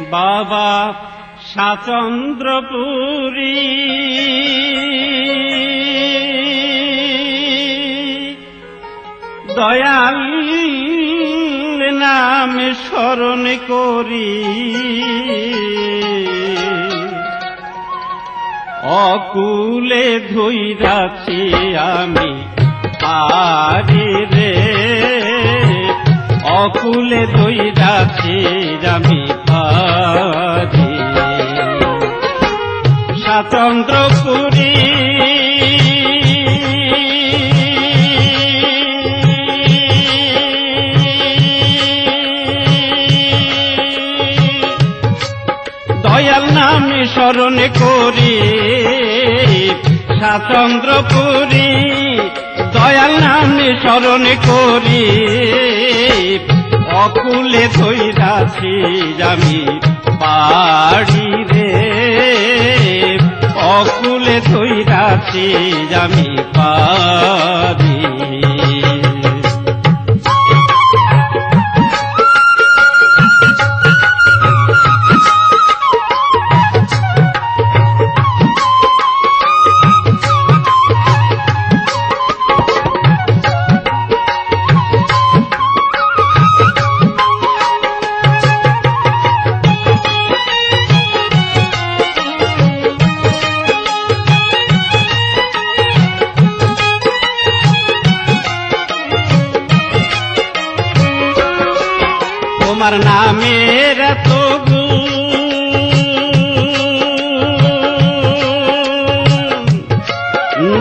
বাবা সাচন্দ্রপুরী দয়াল নাম স্মরণ করি। অকুলে ধুইরাছি আমি পারি রে। অকুলে ধুইরাছি আমি স্বাতন্ত্রপুরী দয়াল নামে স্মরণ করি স্বাতন্ত্রপুরী দয়াল নামে স্মরণ করি, অকুলে ধৈরাছি আমি পাড়ি রে। অকুলে ধৈরাছি আমি পারি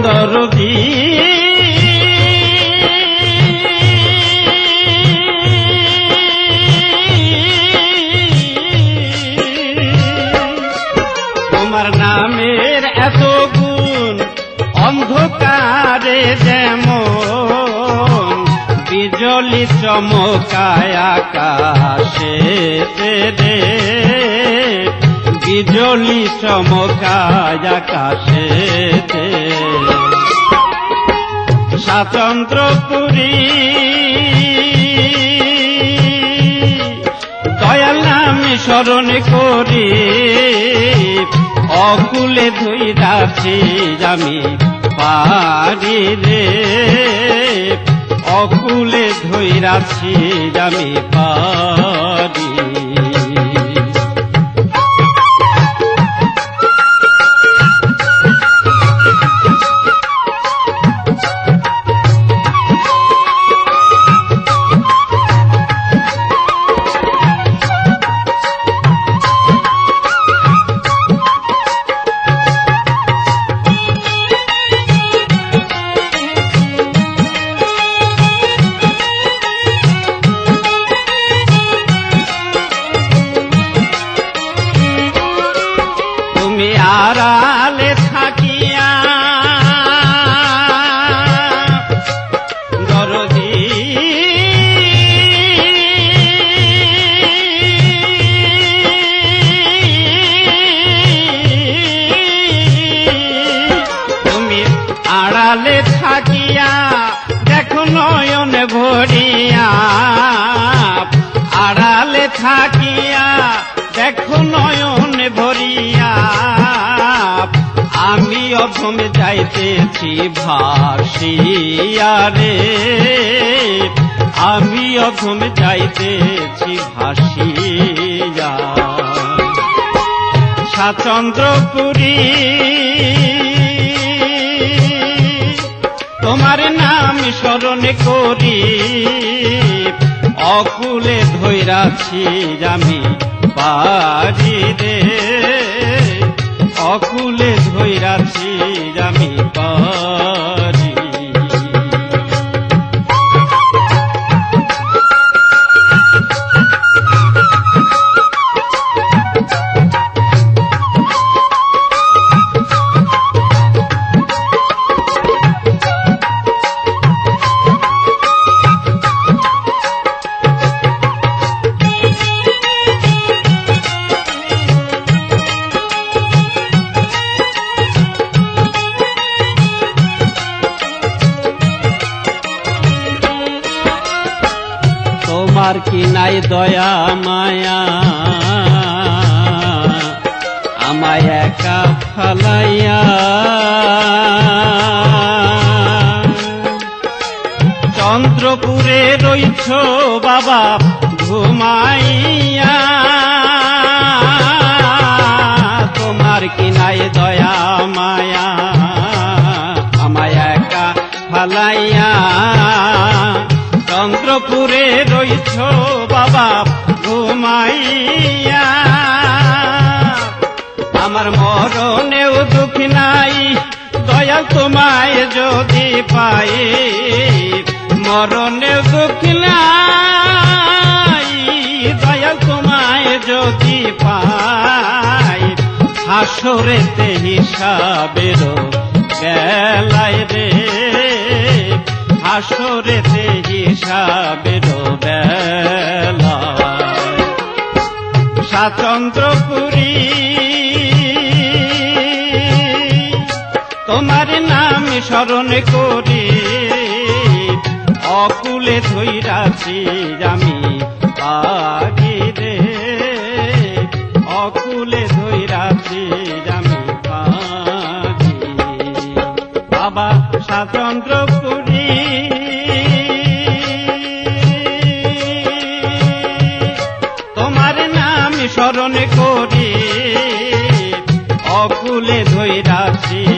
দরদি তোমার নামের এত গুণ অন্ধকারে যেমন বিজলি চমকায় আকাশে রে। বিজলি চমকায় আকাশে স্বাতন্ত্রপুরী। দয়াল নামে স্মরণ করি। অকুলে ধুইরাছি আমি পারি রে। অকুলে ধৈরাছি আমি পারি। অধম যাইতেছি ভাসিয়া রে। আমি অধম যাইতেছি ভাসিয়া। সাচন্দ্রপুরী তোমার নাম স্মরণ করি। অকুলে ধৈরাছি আমি পারি রে। অকুলে ধৈরাছি আমি পারি চন্দ্রপুরে রইছ বাবা, ঘুমাইয়া। তোমার কিনাই দয়া মায়া, আমায় একা ফালাইয়া। চন্দ্রপুরে রইছ বাবা, ঘুমাইয়া। আমার মরণেও দুঃখ নাই দয়া তোমায় যদি পাই মরণেও দুঃখ নাই দয়াল তোমায় যদি পাই, হাসরেতে হিসাবের বেলায় রে, হাসরেতে হিসাবের বেলায়। সাচন্দ্রপুরী তোমার নাম স্মরণ করি। অকুলে ধৈরাছি আমি পাগি রে অকুলে ধৈরাছি আমি পাগি বাবা সাচন্দ্রপুরী তোমার নাম স্মরণ করি। অকুলে ধৈরাছি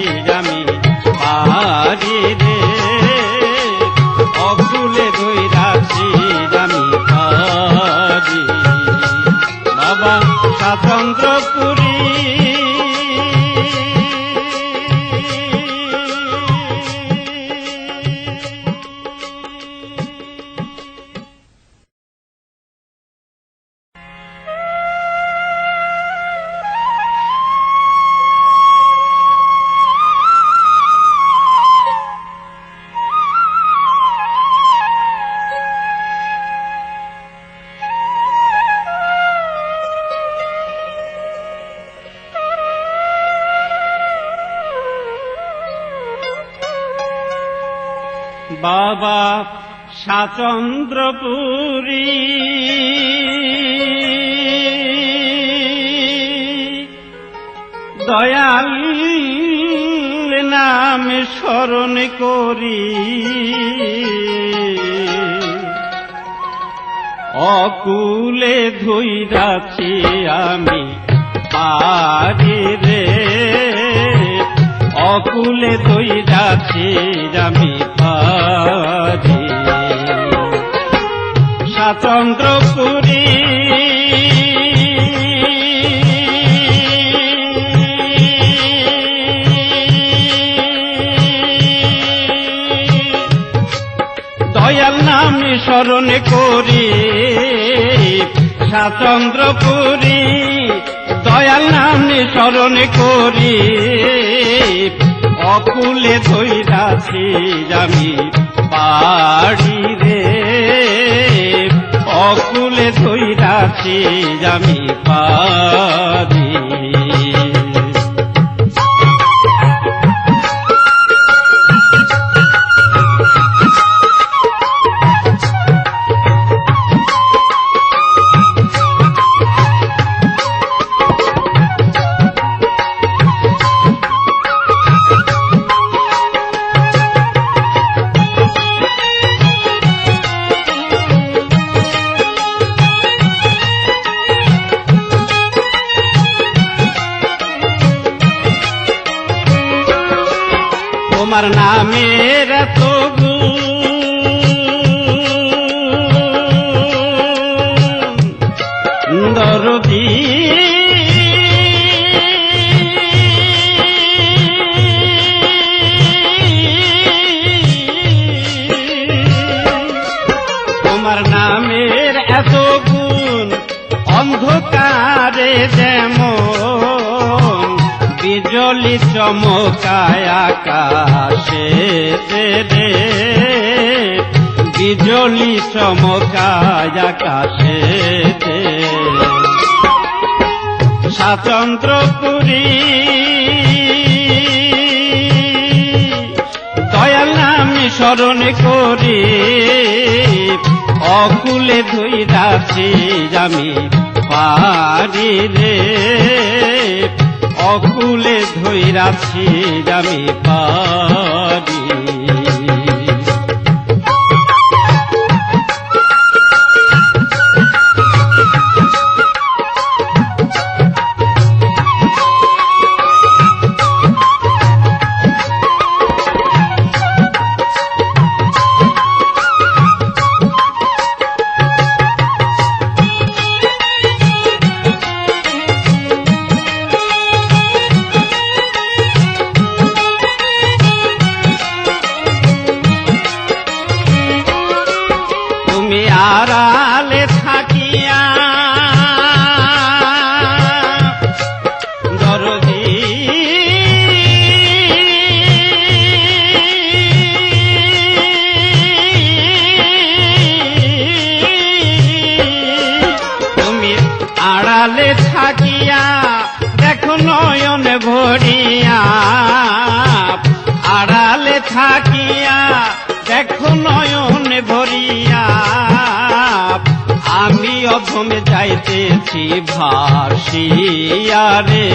বাবা সাচন্দ্রপুরী দয়াল নাম স্মরণ করি। অকুলে ধুইরাছি আমি পারি রে। অকুলে ধুইরাছি আমি স্বাতন্ত্রপুরী দয়াল নাম স্মরণ করি স্বাতন্ত্রপুরী দয়াল নাম স্মরণ করি অকুলে ধৈরাছি আমি পাড়ি ধৈরাছি আমি পারি তোমার নামের এত গুণ অন্ধকারে যেমন বিজলি চমকায় আকাশে রে। বিজলি চমকায় আকাশে স্বাতন্ত্রপুরী দয়াল নাম স্মরণ করি অকুলে ধুইরাছি আমি পারি রে। অকুলে ধৈরাছি আমি পারি। থাকিয়া, দেখো নয়ন ভরিয়া। আমি অধমে যাইতেছি ভাসিয়া রে।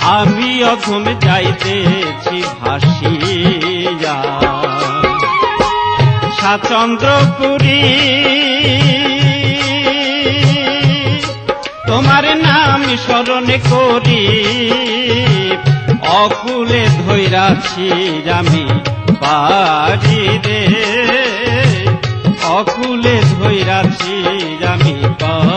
আমি অধমে যাইতেছি ভাসিয়া। সাচন্দ্রপুরী, তোমার নাম স্মরণ করি। অকুলে ধৈরাছি আমি পারি রে অকুলে ধৈরাছি আমি বাড়ি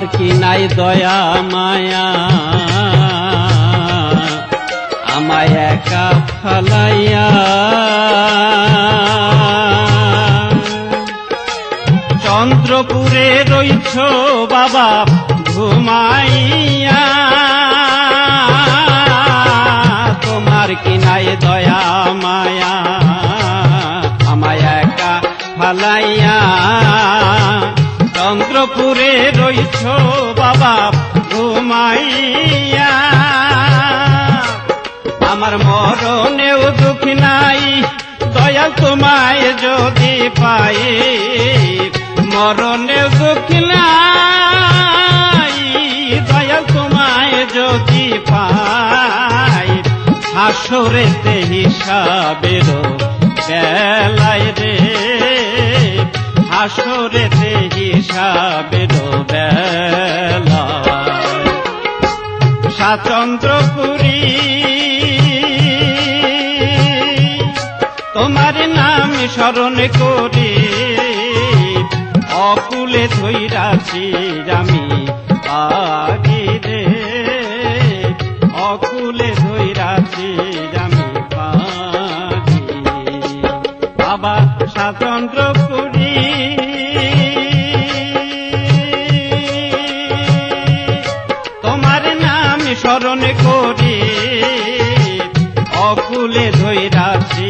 তোমার কি নাই দয়া মায়া। আমায় একা ফালাইয়া। চন্দ্রপুরে রইছ বাবা ঘুমাইয়া। চন্দ্রপুরে রইছ বাবা, ঘুমাইয়া। আমার মরণেও দুঃখ নাই দয়াল তোমায় যদি পাই। মরণেও দুঃখ নাই দয়াল তোমায় যদি পাই। হাসরেতে হিসাবের বেলায় হাসরেতে হিসাবের বেলায় সাচন্দ্রপুরী তোমার নাম স্মরণ করি। অকুলে ধৈরাছি আমি পাগি রে অকুলে ধৈরাছি আমি পাগি বাবা স্বাতন্ত্রপুরী। স্মরণ করি অকুলে ধৈরাছি